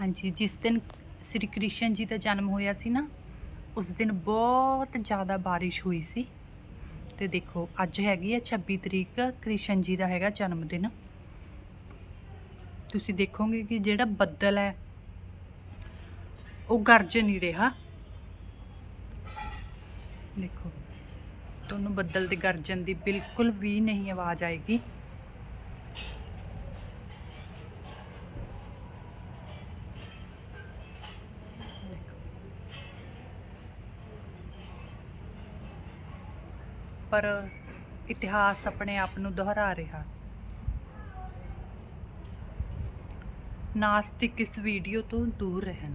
ਹਾਂਜੀ, ਜਿਸ ਦਿਨ ਸ੍ਰੀ ਕ੍ਰਿਸ਼ਨ ਜੀ ਦਾ ਜਨਮ ਹੋਇਆ ਸੀ ਨਾ, ਉਸ ਦਿਨ ਬਹੁਤ ਜ਼ਿਆਦਾ ਬਾਰਿਸ਼ ਹੋਈ ਸੀ। ਤੇ ਦੇਖੋ, ਅੱਜ ਹੈਗੀ ਹੈ 26 ਤਰੀਕ, ਕ੍ਰਿਸ਼ਨ ਜੀ ਦਾ ਹੈਗਾ ਜਨਮ ਦਿਨ। ਤੁਸੀਂ ਦੇਖੋਗੇ ਕਿ ਜਿਹੜਾ ਬੱਦਲ ਹੈ, ਉਹ ਗਰਜ ਨਹੀਂ ਰਿਹਾ। ਦੇਖੋ, ਤੁਹਾਨੂੰ ਬੱਦਲ ਦੇ ਗਰਜਣ ਦੀ ਬਿਲਕੁਲ ਵੀ ਨਹੀਂ ਆਵਾਜ਼ ਆਏਗੀ। ਪਰ ਇਤਿਹਾਸ ਆਪਣੇ ਆਪ ਨੂੰ ਦੁਹਰਾ ਰਿਹਾ। ਨਾਸਤਿਕ ਇਸ ਵੀਡੀਓ ਤੋਂ ਦੂਰ ਰਹਿਣ।